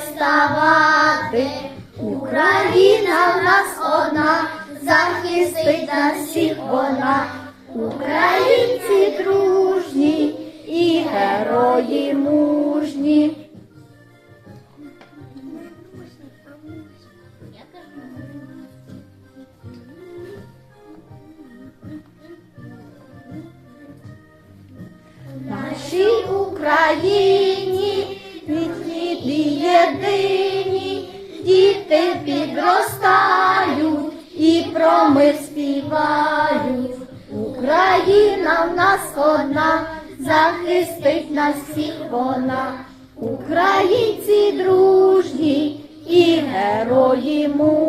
ставати. Україна в нас одна, захистить нас всіх вона. Українці дружні і герої мужні. Нашій Україні єдині, діти підростають і про мир співають. Україна в нас одна, захистить нас всіх вона. Українці дружні і герої мужні.